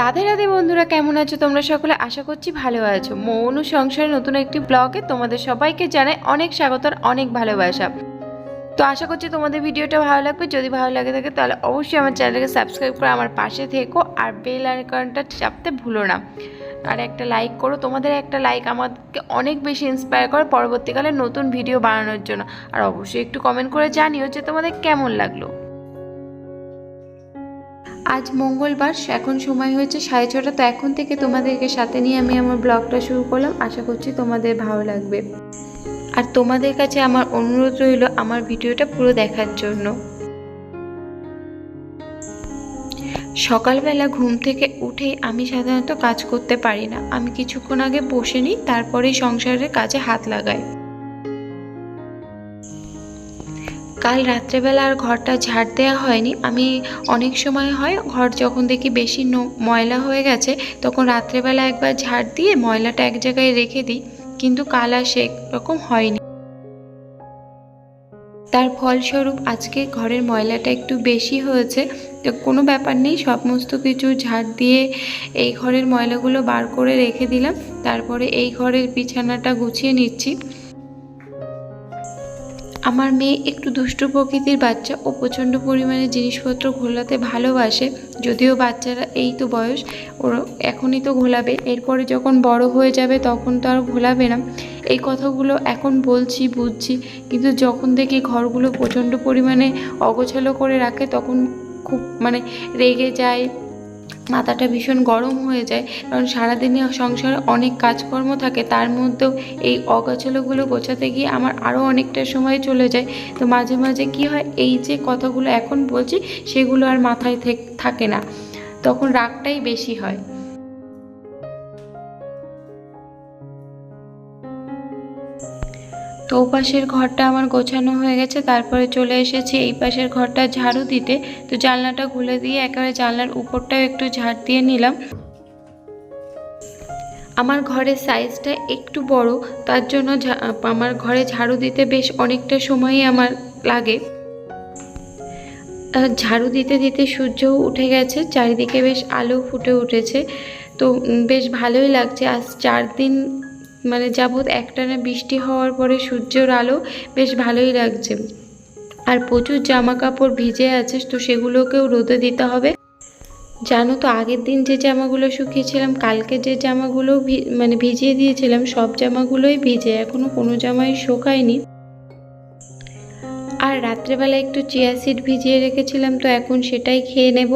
রাধে রাধে বন্ধুরা, কেমন আছো তোমরা সকলে? আশা করছি ভালো আছো। মৌন সংসারে নতুন একটি ব্লগে তোমাদের সবাইকে জানাই অনেক স্বাগত আর অনেক ভালোবাসা। তো আশা করছি তোমাদের ভিডিওটা ভালো লাগবে। যদি ভালো লাগে থাকে, তাহলে অবশ্যই আমার চ্যানেলকে সাবস্ক্রাইব করে আমার পাশে থেকো আর বেল আইকনটা চাপতে ভুলো না। আর একটা লাইক করো। তোমাদের একটা লাইক আমাকে অনেক বেশি ইন্সপায়ার করে পরবর্তীকালে নতুন ভিডিও বানানোর জন্য। আর অবশ্যই একটু কমেন্ট করে জানিও যে তোমাদের কেমন লাগল। আজ মঙ্গলবার, এখন সময় হয়েছে সাড়ে ছটা, তো এখন থেকে তোমাদেরকে সাথে নিয়ে আমি আমার ব্লগটা শুরু করলাম। আশা করছি তোমাদের ভালো লাগবে। আর তোমাদের কাছে আমার অনুরোধ রইল আমার ভিডিওটা পুরো দেখার জন্য। সকালবেলা ঘুম থেকে উঠেই আমি সাধারণত কাজ করতে পারি না। আমি কিছুক্ষণ আগে বসে নিই, তারপরেই সংসারের কাজে হাত লাগাই। কাল রাত্রেবেলা আর ঘরটা ঝাড় দেওয়া হয়নি। আমি অনেক সময় হয় ঘর যখন দেখি বেশি ময়লা হয়ে গেছে, তখন রাত্রেবেলা একবার ঝাড় দিয়ে ময়লাটা এক জায়গায় রেখে দিই। কিন্তু কাল আর সেরকম হয়নি। তার ফলস্বরূপ আজকে ঘরের ময়লাটা একটু বেশি হয়েছে। তো কোনো ব্যাপার নেই, সমস্ত কিছু ঝাড় দিয়ে এই ঘরের ময়লাগুলো বার করে রেখে দিলাম। তারপরে এই ঘরের বিছানাটা গুছিয়ে নিচ্ছি। আমার মেয়ে একটু দুষ্টু প্রকৃতির বাচ্চা ও প্রচণ্ড পরিমাণে জিনিসপত্র ঘোলাতে ভালোবাসে, যদিও বাচ্চারা এই তো বয়স, ওর এখনই তো ঘোলাবে। এরপরে যখন বড় হয়ে যাবে তখন তো আর ঘোলাবে না। এই কথাগুলো এখন বলছি, বুঝছি, কিন্তু যখন দেখি ঘরগুলো প্রচণ্ড পরিমাণে অগোছালো করে রাখে তখন খুব মানে রেগে যায় মাথাটা ভীষণ গরম হয়ে যায়, কারণ সারাদিনে সংসারে অনেক কাজকর্ম থাকে, তার মধ্যেও এই অগাছালোগুলো গোছাতে গিয়ে আমার আরও অনেকটা সময় চলে যায়। তো মাঝে মাঝে কি হয়, এই যে কথাগুলো এখন বলছি, সেগুলো আর মাথায় থেক- না। তখন রাগটাই বেশি হয়। তো ও পাশের ঘরটা আমার গোছানো হয়ে গেছে, তারপরে চলে এসেছি এই পাশের ঘরটা ঝাড়ু দিতে। তো জানলাটা খুলে দিয়ে একেবারে জানলার উপরটাও একটু ঝাড় দিয়ে নিলাম। আমার ঘরের সাইজটা একটু বড়, তার জন্য আমার ঘরে ঝাড়ু দিতে বেশ অনেকটা সময়ই আমার লাগে। ঝাড়ু দিতে দিতে সূর্যও উঠে গেছে, চারিদিকে বেশ আলো ফুটে উঠেছে। তো বেশ ভালোই লাগছে। আজ চার দিন মানে যাবৎ একটানা বৃষ্টি হওয়ার পরে সূর্যের আলো বেশ ভালোই লাগছে। আর প্রচুর জামা কাপড় ভিজে আছে তো সেগুলোকেও রোদে দিতে হবে। জানো তো, আগের দিন যে জামাগুলো শুকিয়েছিলাম, কালকে যে জামাগুলো মানে ভিজিয়ে দিয়েছিলাম, সব জামাগুলোই ভিজে, এখনও কোনো জামাই শুকায়নি। আর রাত্রেবেলা একটু চিয়া সিড ভিজিয়ে রেখেছিলাম, তো এখন সেটাই খেয়ে নেব।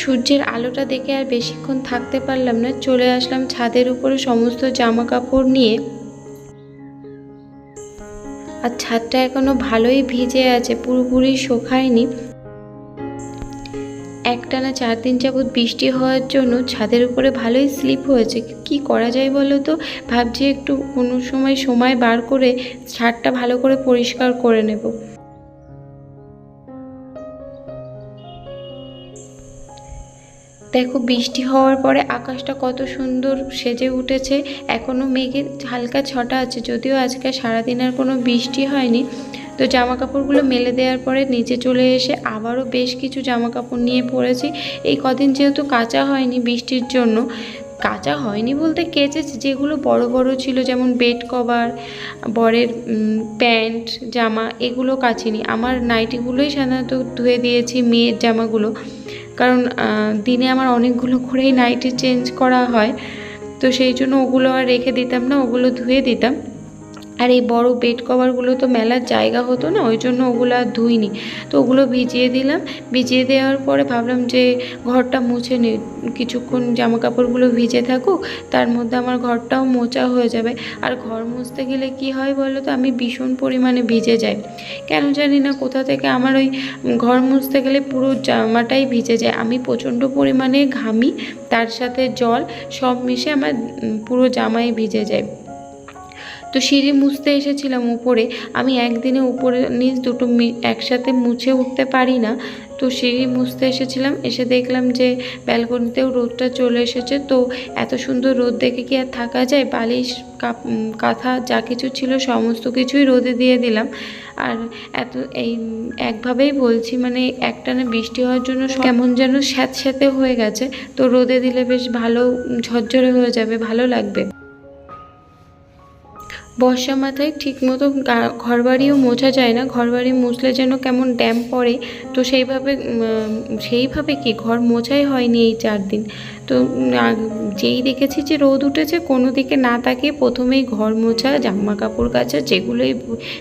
সূর্যের আলোটা দেখে আর বেশিক্ষণ থাকতে পারলাম না। চলে আসলাম ছাদের উপরে সমস্ত জামা কাপড় নিয়ে। আর ছাদটা এখনও ভালোই ভিজে আছে, পুরোপুরি শুকায়নি। একটানা চার দিন যাবৎ বৃষ্টি হওয়ার জন্য ছাদের উপরে ভালোই স্লিপ হয়েছে। কি করা যায় বলো তো? ভাবছি একটু কোনো সময় সময় বার করে ছাদটা ভালো করে পরিষ্কার করে নেব। দেখো বৃষ্টি হওয়ার পরে আকাশটা কত সুন্দর সেজে উঠেছে। এখনও মেঘের হালকা ছটা আছে, যদিও আজকে সারাদিন আর কোনো বৃষ্টি হয়নি। তো জামা কাপড়গুলো মেলে দেওয়ার পরে নিচে চলে এসে আবারও বেশ কিছু জামা কাপড় নিয়ে পড়েছি। এই কদিন যেহেতু কাঁচা হয়নি বৃষ্টির জন্য, কাঁচা হয়নি বলতে কেচেছি, যেগুলো বড় বড় ছিল যেমন বেড কভার, বরের প্যান্ট, জামা, এগুলো কাচিনি। আমার নাইটিগুলোই সাধারণত ধুয়ে দিয়েছি মেয়ের জামাগুলো। কারণ দিনে আমার অনেকগুলো করেই নাইটি চেঞ্জ করা হয়। তো সেই জন্য ওগুলো আর রেখে দিতাম না, ওগুলো ধুয়ে দিতাম। আর এই বড় বেড কভারগুলো তো মেলার জায়গা হতো না, ওই জন্য ওগুলো আর ধুইনি। তো ওগুলো ভিজিয়ে দিলাম, ভিজিয়ে দেওয়ার পরে ভাবলাম যে ঘরটা মুছে নিই কিছুক্ষণ জামা কাপড়গুলো ভিজে থাকুক, তার মধ্যে আমার ঘরটাও মোচা হয়ে যাবে। আর ঘর মুছতে গেলে কি হয় বলো তো, আমি ভীষণ পরিমাণে ভিজে যাই। কেন জানি না কোথা থেকে আমার ওই ঘর মুছতে গেলে পুরো জামাটাই ভিজে যায়। আমি প্রচণ্ড পরিমাণে ঘামি, তার সাথে জল সব মিশে আমার পুরো জামাই ভিজে যায়। তো সিঁড়ি মুছতে এসেছিলাম উপরে। আমি একদিনে উপরে নিচ দুটো একসাথে মুছে উঠতে পারি না। তো সিঁড়ি মুছতে এসেছিলাম, এসে দেখলাম যে ব্যালকনিতেও রোদটা চলে এসেছে। তো এত সুন্দর রোদ দেখে কি আর থাকা যায়? বালিশ কাঁথা যা কিছু ছিল সমস্ত কিছুই রোদে দিয়ে দিলাম। আর এত, এই, একভাবেই বলছি মানে একটানা বৃষ্টি হওয়ার জন্য কেমন যেন স্যাঁতস্যাঁতে হয়ে গেছে। তো রোদে দিলে বেশ ভালো, ঝরঝরে হয়ে যাবে, ভালো লাগবে। বর্ষা মাথায় ঠিকমতো ঘরবাড়িও মোছা যায় না। ঘরবাড়ি মুছলে যেন কেমন ড্যাম পড়ে। তো সেইভাবে সেইভাবে কি ঘর মোছাই হয়নি এই চার দিন? তো যেই দেখেছি যে রোদ উঠেছে, কোনো দিকে না তাকিয়ে প্রথমেই ঘর মোছা জামা কাপড় কাচা, যেগুলোই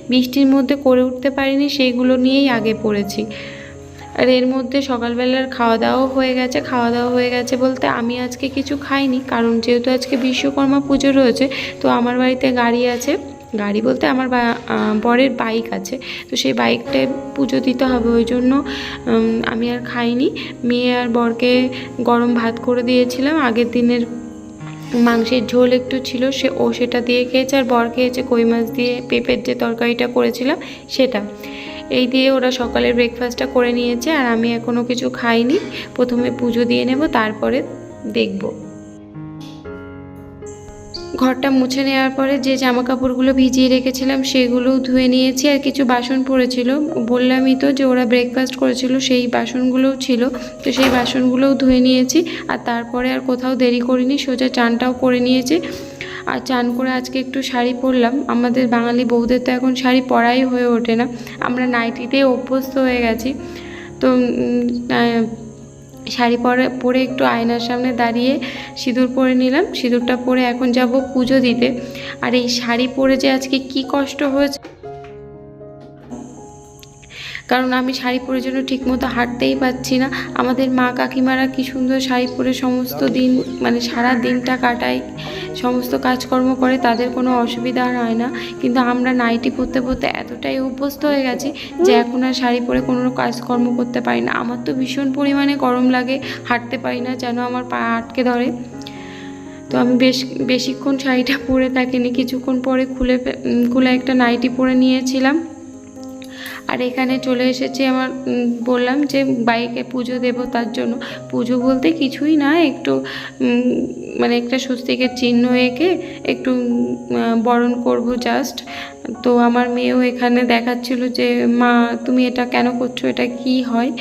বৃষ্টির মধ্যে করে উঠতে পারিনি, সেইগুলো নিয়েই আগে পড়েছি। আর এর মধ্যে সকালবেলার খাওয়া দাওয়াও হয়ে গেছে খাওয়া দাওয়া হয়ে গেছে বলতে আমি আজকে কিছু খাইনি, কারণ যেহেতু আজকে বিশ্বকর্মা পুজো রয়েছে, তো আমার বাড়িতে গাড়ি আছে। গাড়ি বলতে আমার বরের বাইক আছে, তো সেই বাইকটায় পুজো দিতে হবে, ওই জন্য আমি আর খাইনি। মেয়ে আর বরকে গরম ভাত করে দিয়েছিলাম, আগের দিনের মাংসের ঝোল একটু ছিল, সে, ও সেটা দিয়ে খেয়েছে, আর বর খেয়েছে কই মাছ দিয়ে পেঁপের যে তরকারিটা করেছিলাম, সেটা। এই দিয়ে ওরা সকালের ব্রেকফাস্টটা করে নিয়েছে আর আমি এখনও কিছু খাইনি। প্রথমে পুজো দিয়ে নেব, তারপরে দেখব। ঘরটা মুছে নেওয়ার পরে যে জামা কাপড়গুলো ভিজিয়ে রেখেছিলাম সেগুলোও ধুয়ে নিয়েছি আর কিছু বাসন পড়েছিল। বললামই তো যে ওরা ব্রেকফাস্ট করেছিল, সেই বাসনগুলোও ছিল। তো সেই বাসনগুলোও ধুয়ে নিয়েছি আর তারপরে আর কোথাও দেরি করিনি, সোজা চানটাও করে নিয়েছি। আর চান করে আজকে একটু শাড়ি পরলাম। আমাদের বাঙালি বউদের তো এখন শাড়ি পরাই হয়ে ওঠে না। আমরা নাইটিতে অভ্যস্ত হয়ে গেছি। তো শাড়ি পরে পরে একটু আয়নার সামনে দাঁড়িয়ে সিঁদুর পরে নিলাম। সিঁদুরটা পরে এখন যাব পুজো দিতে। আর এই শাড়ি পরে যে আজকে কি কষ্ট হয়েছে কারণ আমি শাড়ি পরে জন্য ঠিকমতো হাঁটতেই পাচ্ছি না। আমাদের মা কাকিমারা কি সুন্দর শাড়ি পরে সমস্ত দিন মানে সারা দিনটা কাটায়, সমস্ত কাজকর্ম করে, তাদের কোনো অসুবিধা হয় না। কিন্তু আমরা নাইটি পরতে পরতে এতটাই অভ্যস্ত হয়ে গেছি যে এখন আর শাড়ি পরে কোনো কাজকর্ম করতে পারি না। আমার তো ভীষণ পরিমাণে গরম লাগে, হাঁটতে পারি না যেন আমার পা আটকে ধরে। তো আমি বেশ, বেশিক্ষণ শাড়িটা পরে থাকিনি। কিছুক্ষণ পরে খুলে খুলে একটা নাইটি পরে নিয়েছিলাম। আর এখানে চলে এসেছি আমার বললাম যে বাইকে পুজো দেব তার জন্য। পুজো বলতে কিছুই না, একটু মানে একটা স্বস্তিকের চিহ্ন এঁকে একটু বরণ করব জাস্ট তো আমার মেয়েও এখানে দেখাচ্ছিল যে, মা, তুমি এটা কেন করছ? এটা কি হয়?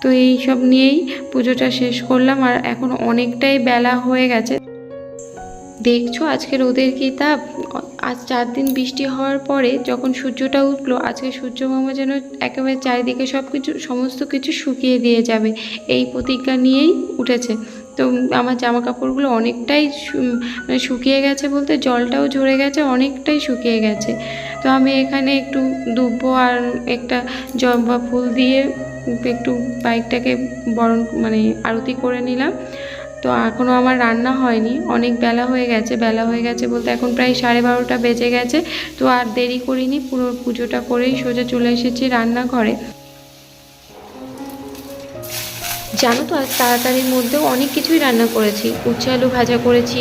তো এই সব নিয়েই পুজোটা শেষ করলাম। আর এখন অনেকটাই বেলা হয়ে গেছে। দেখছ আজকে রোদের কি তাপ আজ চার দিন বৃষ্টি হওয়ার পরে যখন সূর্যটা উঠল, আজকে সূর্য মামা যেন একেবারে চারিদিকে সব কিছু সমস্ত কিছু শুকিয়ে দিয়ে যাবে। এই প্রতিজ্ঞা নিয়েই উঠেছে। তো আমার জামা কাপড়গুলো অনেকটাই মানে শুকিয়ে গেছে বলতে জলটাও ঝরে গেছে, অনেকটাই শুকিয়ে গেছে। তো আমি এখানে একটু দুব্বো আর একটা জবা ফুল দিয়ে একটু বাইকটাকে বরণ মানে আরতি করে নিলাম। তো এখনও আমার রান্না হয়নি। অনেক বেলা হয়ে গেছে, বেলা হয়ে গেছে বলতে এখন প্রায় সাড়ে বারোটা বেজে গেছে। তো আর দেরি করিনি, পুরো পুজোটা করেই সোজা চলে এসেছি রান্নাঘরে। জানো তো, আজ তাড়াতাড়ির মধ্যেও অনেক কিছুই রান্না করেছি। উচ্ছে আলু ভাজা করেছি,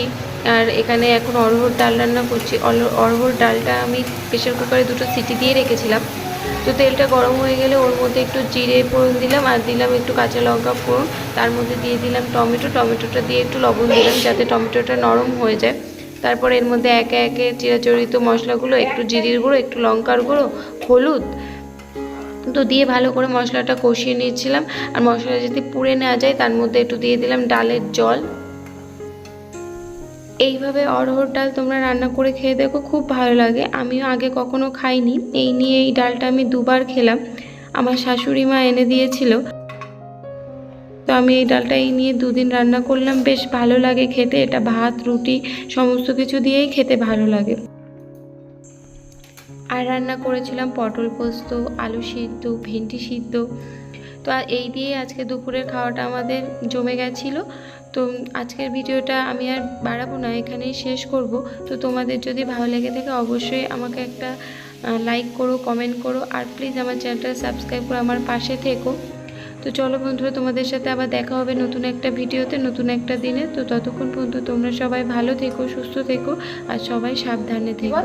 আর এখানে এখন অরহর ডাল রান্না করছি। অরহর ডালটা আমি প্রেশার কুকারে দুটো সিটি দিয়ে রেখেছিলাম। তো তেলটা গরম হয়ে গেলে ওর মধ্যে একটু জিরে ফোড়ন দিলাম আর দিলাম একটু কাঁচা লঙ্কা ফোড়ন। তার মধ্যে দিয়ে দিলাম টমেটো। টমেটোটা দিয়ে একটু লবণ দিলাম যাতে টমেটোটা নরম হয়ে যায়। তারপর এর মধ্যে একে একে চিরাচরিত মশলাগুলো, একটু জিরির গুঁড়ো, একটু লঙ্কার গুঁড়ো, হলুদ, তো দিয়ে ভালো করে মশলাটা কষিয়ে নিয়েছিলাম। আর মশলা যদি পুড়ে নেওয়া যায়, তার মধ্যে একটু দিয়ে দিলাম ডালের জল। এইভাবে অরহর ডাল তোমরা রান্না করে খেয়ে দেখো, খুব ভালো লাগে। আমিও আগে কখনো খাইনি। এই নিয়ে এই ডালটা আমি দুবার খেলাম। আমার শাশুড়ি মা এনে দিয়েছিল। তো আমি এই ডালটা এই নিয়ে দুদিন রান্না করলাম। বেশ ভালো লাগে খেতে। এটা ভাত, রুটি, সমস্ত কিছু দিয়েই খেতে ভালো লাগে। আর রান্না করেছিলাম পটল পোস্ত, আলু সিদ্ধ, ভেন্ডি সিদ্ধ। তো এই দিয়ে আজকে দুপুরের খাওয়াটা আমাদের জমে গেছিল। তো আজকের ভিডিওটা আমি আর বাড়াবো না, এখানেই শেষ করব। তো তোমাদের যদি ভালো লেগে থাকে অবশ্যই আমাকে একটা লাইক করো কমেন্ট করো, আর প্লিজ আমার চ্যানেলটা সাবস্ক্রাইব করে আমার পাশে থেকো। তো চলো বন্ধুরা, তোমাদের সাথে আবার দেখা হবে নতুন একটা ভিডিওতে, নতুন একটা দিনে। তো ততক্ষণ পর্যন্ত তোমরা সবাই ভালো থেকো, সুস্থ থেকো, আর সবাই সাবধানে থেকো।